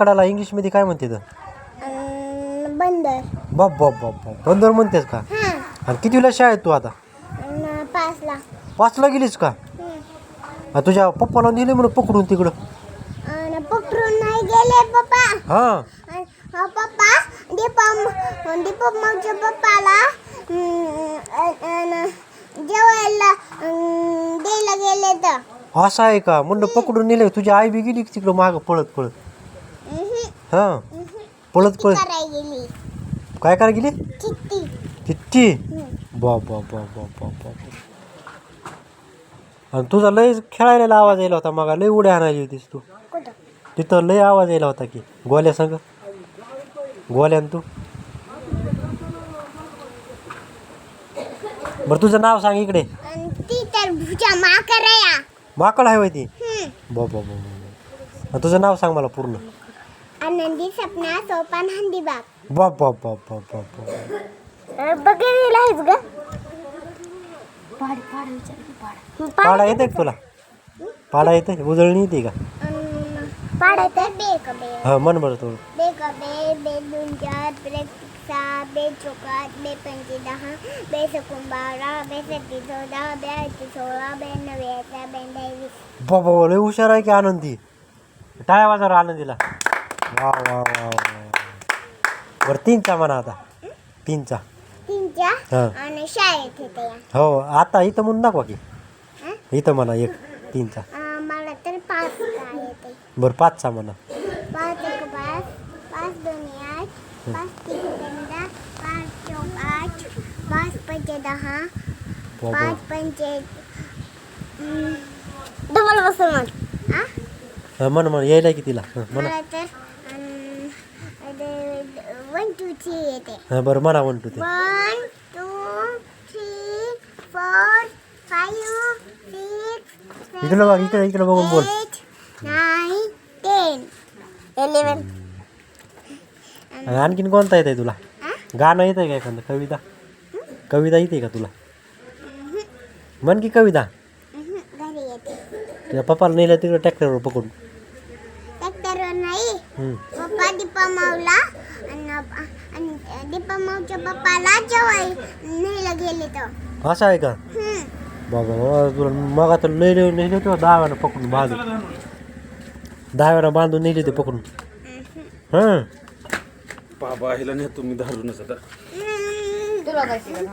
कडाला इंग्लिशमध्ये काय म्हणते तर? अन बंदर. बाप बाप बाप बाप. बंदर म्हणतेस का? हां. आणि कितीला शाळेत तू आता? अन पाचला. पाचला गेलीस का? हं. आणि तुझ्या पप्पाला नेले म्हणून पकडून तिकडं? अन पकडून नाही गेले पप्पा. हां. अन पप्पा दीपम दीपमच्या पप्पाला अं, अन- अन जेवायला अं, द्यायला गेले तर. असं आहे का? म्हणलं पकडून नेले. तुझी आई बी गेली की तिकडं मागं पळत पळत. हां. पळत पळत. गेली? काय करायला गेली? चित्ती हं. बाप बाप बाप बाप बाप बाप आणि तुझा लय खेळायला आवाज यायला होता मग लय उड्या आणायची होतीस तू. तिथं लय आवाज यायला होता की गोल्या संग. गोल्यान तू. बरं तुझं नाव सांग इकडे. माकड आहे होय ती. आणि तुझं नाव सांग मला पूर्ण. आनंदी सपना सोपान हंदीबाग बाप बाप बाप बाप बाप बाप. बघितलेलं आहेस ग. पाडा येते का तुला? पाडा येते उजळणी येते का? पाडायचं बे हा मन बरं थोडं बे क बे बे दोन चार बे बे चौकात बे पंचे दहा बे सकून बारा बे चौदा बे सोळा बे अठरा बे वीस बाबा लय हुशार आहे की आनंदी. टाळ्या वाजवर आनंदीला. वा वा वा वा बरं तीनचा म्हणा आता. तीनचा. तीनच्या हा. आणि शाळेत येते या. हो आता इथं म्हणून दाखवा की. हं? इथं म्हणा एक तीनचा. अं, मला तर पाच का येते. बरं पाचचा म्हणा. पाच एक पाच पाच दोन्ही आठ पाच तीन पंधरा पाच चौक आठ पाच पंचे दहा बाबा. पाच पंचे डबल बसून म्हण? हा, म्हण म्हण यायला की तिला हं, म्हणा. मला तर वन टू थ्री येते हा बरं म्हणा म्हणतो ते one two three four five six इकडं बघ इकडे इकडे बघून बोल. एट नाईन टेन इलेवन आणि आणखीन कोणता येत आहे तुला गाणं येतं का एखादं? कविता? कविता येते का तुला? म्हण की कविता. घरी येते. तुझ्या पप्पाला नेलं तिकडं ट्रॅक्टरवर पकडून. ट्रॅक्टरवर नाही. पप्पा दीपा मावला. आणि आणि दीपा मावच्या पप्पाला जेवाय नेलं गेले तर. असं आहे का? हम्म. बाबा बाबा तुला मग आता लय लय नेले तेव्हा दहाव्यानं पकडून बांधून. दहाव्यानं बांधून नेले ते पकडून. हां? बाबा हिला नेतो मी धरूनच आता हम्म. तुला काय शिकायला